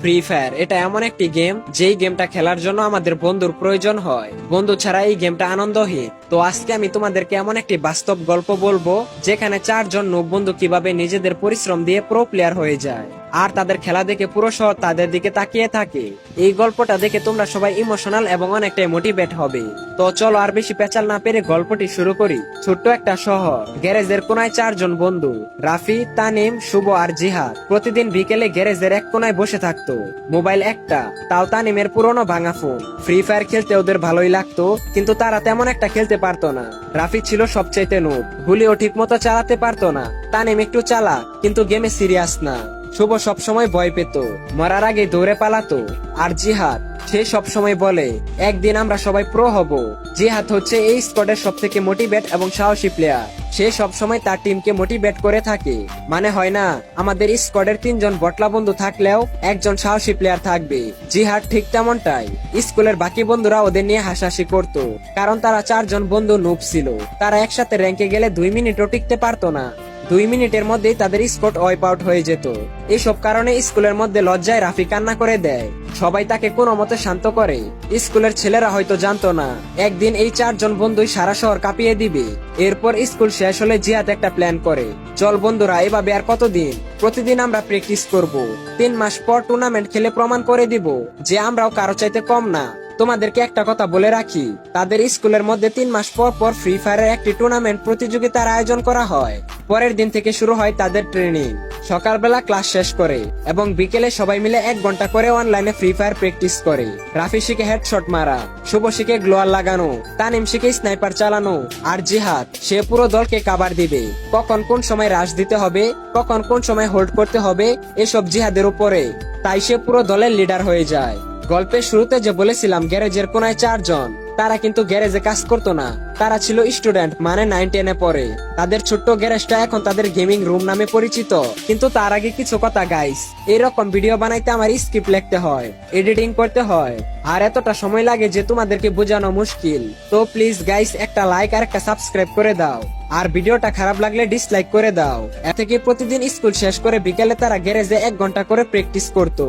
Free fire এটা এমন একটি গেম যেই গেমটা খেলার জন্য আমাদের বন্ধুর প্রয়োজন হয়। বন্ধু ছাড়া এই গেমটা আনন্দহীন। তো আজকে আমি তোমাদেরকে এমন একটি বাস্তব গল্প বলব, যেখানে চারজন নব বন্ধু কীভাবে নিজেদের পরিশ্রম দিয়ে প্রো প্লেয়ার হয়ে যায়। আর তাদের খেলা দেখে পুরো শহর তাদের দিকে তাকিয়ে থাকে। এই গল্পটা দেখে তোমরা সবাই ইমোশনাল এবং অনেকটাই মোটিভেট হবে। তো চলো আর বেশি পেঁচাল না পেরে গল্পটি শুরু করি। ছোট্ট একটা শহর, গ্যারেজের কোনায় চারজন বন্ধু, রাফি, তানিম, শুভ আর জিহাদ। প্রতিদিন বিকেলে গ্যারেজের এক কোনায় বসে থাকতো। মোবাইল একটা, তাও তানিমের পুরনো ভাঙা ফোন। ফ্রি ফায়ার খেলতে ওদের ভালোই লাগতো, কিন্তু তারা তেমন একটা খেলতে পারতো না। রাফি ছিল সবচাইতে নোট গুলিও ঠিক মতো চালাতে পারতো না। তানিম একটু চালা কিন্তু গেমে সিরিয়াস না। শুভ সবসময় ভয় পেত, মরার আগে দৌড়ে পালাতো। আর জিহাদ, সে সবসময় বলে, একদিন আমরা সবাই প্রো হব। জিহাদ হচ্ছে এই স্কোয়াডের সব থেকে মোটিভেট এবং সাহসী প্লেয়ার সে সবসময় তার টিমকে মোটিভেট করে থাকে। মানে হয় না, আমাদের স্কোয়াডের তিনজন বটলা বন্ধু থাকলেও একজন সাহসী প্লেয়ার থাকবে। জিহাদ ঠিক তেমনটাই। স্কুলের বাকি বন্ধুরা ওদের নিয়ে হাসাহাসি করত, কারণ তারা চারজন বন্ধু নুব ছিল। তারা একসাথে র্যাঙ্কে গেলে দুই মিনিটও টিকতে পারতো না। দুই মিনিটের মধ্যেই তাদের স্পট ওয়াইপ আউট হয়ে যেত। এসব কারণে স্কুলের মধ্যে লজ্জায় রাফি কান্না করে দেয়। সবাই তাকে কোনো মতে শান্ত করে। স্কুলের ছেলেরা হয়তো জানতো না। একদিন এই চারজন বন্ধুই সারা শহর কাঁপিয়ে দিবে। এরপর স্কুল শেষ হলে জিহাদ একটা প্ল্যান করে। চল বন্ধুরা, এভাবে আর কতদিন? প্রতিদিন আমরা প্র্যাকটিস করব। তিন মাস পর টুর্নামেন্ট খেলে প্রমাণ করে দিব যে আমরাও কারও চাইতে কম না। তোমাদেরকে একটা কথা বলে রাখি, তাদের স্কুলের মধ্যে তিন মাস পর পর ফ্রি ফায়ারের একটি টুর্নামেন্ট প্রতিযোগিতার আয়োজন করা হয়। পরের দিন থেকে শুরু হয় তাদের ট্রেনিং সকালবেলা ক্লাস শেষ করে এবং বিকেলে সবাই মিলে এক ঘণ্টা করে অনলাইনে ফ্রি ফায়ার প্র্যাকটিস করে। রাফি শিখে হেডশট মারা, শুভ শিখে গ্লোয়ার লাগানো, তানিম শিখে স্নাইপার চালানো, আর জিহাদ, সে পুরো দলকে কাবার দিবে। কখন কোন সময় রাশ দিতে হবে, কখন কোন সময় হোল্ড করতে হবে, এসব জিহাদের উপরে। তাই সে পুরো দলের লিডার হয়ে যায়। গল্পের শুরুতে যে বলেছিলাম গ্যারেজের কোনায় চারজন তারা কিন্তু গ্যারেজে কাজ করতো না। তারা ছিল স্টুডেন্ট মানে নাইন টেনে পড়ে। তাদের ছোট্ট গ্যারেজটা এখন তাদের গেমিং রুম নামে পরিচিত। কিন্তু তার আগে কিছু কথা গাইস এরকম ভিডিও বানাইতে আমার স্ক্রিপ্ট লিখতে হয় এডিটিং করতে হয়। আর এতটা সময় লাগে যে তোমাদেরকে বোঝানো মুশকিল। তো প্লিজ গাইস একটা লাইক আর একটা সাবস্ক্রাইব করে দাও। আর ভিডিওটা খারাপ লাগলে ডিসলাইক করে দাও। এ থেকে প্রতিদিন স্কুল শেষ করে বিকেলে তারা গ্যারেজে এক ঘণ্টা করে প্র্যাকটিস করত।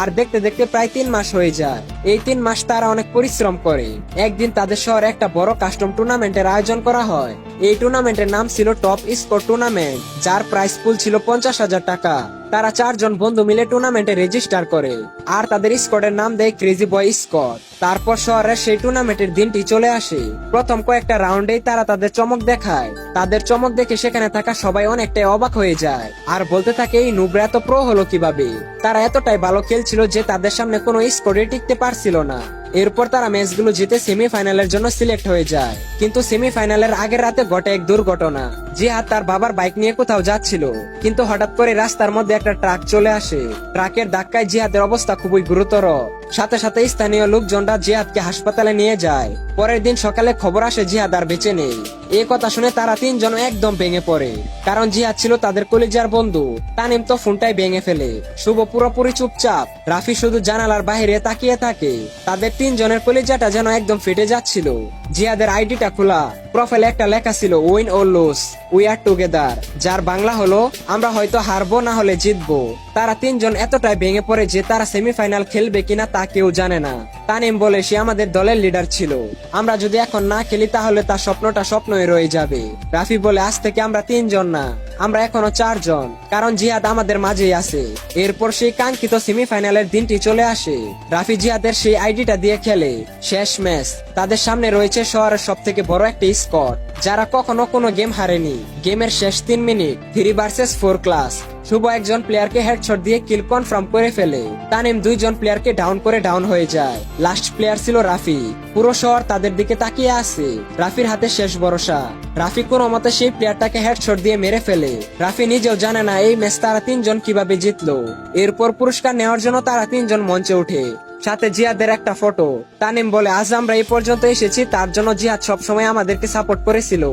আর দেখতে দেখতে প্রায় তিন মাস হয়ে যায়। এই তিন মাস তারা অনেক পরিশ্রম করে। একদিন তাদের শহরে একটা বড় কাস্টম টুর্নামেন্টের আয়োজন করা হয়। এই টুর্নামেন্টের নাম ছিল টপ স্কোর টুর্নামেন্ট, যার প্রাইস পুল ছিল পঞ্চাশ হাজার টাকা। তারা চারজন বন্ধু মিলে টুর্নামেন্টে রেজিস্টার করে, আর তাদের স্কোয়াডের নাম দেয় ক্রেজি বয় স্কোয়াড তারপর শহরের সেই টুর্নামেন্টের দিনটি চলে আসে। প্রথম কয়েকটা রাউন্ডেই তারা তাদের চমক দেখায়। তাদের চমক দেখে সেখানে থাকা সবাই অনেকটাই অবাক হয়ে যায়। আর বলতে থাকে, এই নুবরা এত প্রো হলো কীভাবে? তারা এতটাই ভালো খেলছিল যে তাদের সামনে কোনো স্কোরে টিকতে পারছিল না। এরপর তারা ম্যাচগুলো জিতে সেমিফাইনালের জন্য সিলেক্ট হয়ে যায়। কিন্তু সেমিফাইনালের আগের রাতে ঘটে এক দুর্ঘটনা। জিহাদ তার বাবার বাইক নিয়ে কোথাও যাচ্ছিল। কিন্তু হঠাৎ করে রাস্তার মধ্যে একটা ট্রাক চলে আসে। ট্রাকের ধাক্কায় জিহাদের অবস্থা খুবই গুরুতর। সাথে সাথে স্থানীয় লোকজনরা জিহাদকে হাসপাতালে নিয়ে যায়। পরের দিন সকালে খবর আসে, জিহাদ আর বেঁচে নেই। এ কথা শুনে তারা তিনজন একদম ভেঙে পড়ে। কারণ জিহাদ ছিল তাদের কলিজার বন্ধু। তানিম তো ফোনটাই ভেঙে ফেলে। শুভ পুরোপুরি চুপচাপ। রাফি শুধু জানালার বাহিরে তাকিয়ে থাকে। তাদের তিনজনের কলিজাটা যেন একদম ফেটে যাচ্ছিল। জিহাদের আইডিটা খোলা। প্রোফাইলে একটা লেখা ছিল win or lose we are together যার বাংলা হলো, আমরা হয়তো হারবো, না হলে জিতবো তারা তিনজন এতটাই ভেঙে পড়ে যে তারা সেমিফাইনাল খেলবে কিনা তা কেউ জানে না। তানিম বলে, সে আমাদের দলের লিডার ছিল। আমরা যদি এখন না খেলি, তাহলে তার স্বপ্নটা স্বপ্নই রয়ে যাবে রাফি বলে, আজ থেকে আমরা তিনজন না আমরা এখনও চারজন, কারণ জিহাদ আমাদের মাঝেই আছে। এরপর সেই কাঙ্ক্ষিত সেমিফাইনালের দিনটি চলে আসে। রাফি জিহাদের সেই আইডিটা দিয়ে খেলে। শেষ ম্যাচ। তাদের সামনে রয়েছে শহরের সব থেকে বড় একটি স্কট যারা কখনো কোনো গেম হারেনি। গেমের শেষ তিন minute three versus four class Shuvo একজন প্লেয়ারকে হেডশট দিয়ে কিল কনফার্ম করে ফেলে। তানিম দুইজন প্লেয়ারকে ডাউন করে ডাউন হয়ে যায়। লাস্ট প্লেয়ার ছিল রাফি। পুরো শহর তাদের দিকে তাকিয়ে আছে। রাফির হাতে শেষ ভরসা। রাফি কোনো মতে সেই প্লেয়ারটাকে হেডশট দিয়ে মেরে ফেলে। রাফি নিজেও জানে না এই ম্যাচ তারা তিনজন কীভাবে জিতলো। এরপর পুরস্কার নেওয়ার জন্য তারা তিনজন মঞ্চে ওঠে। সাথে জিয়াদের একটা ফটো তানিম বলে, আজ আমরা এই পর্যন্ত এসেছি, তার জন্য জিহাদ সবসময় আমাদেরকে সাপোর্ট করেছিল।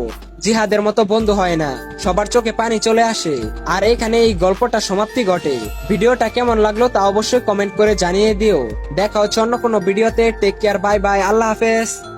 জিহাদের মতো বন্ধ হয় না। সবার চোখে পানি চলে আসে। আর এখানে এই গল্পটা সমাপ্তি ঘটে। ভিডিওটা কেমন লাগল তা অবশ্যই কমেন্ট করে জানিয়ে দিও। দেখা হচ্ছে অন্য কোনো ভিডিওতে। টেক কেয়ার বাই বাই আল্লাহ হাফেজ।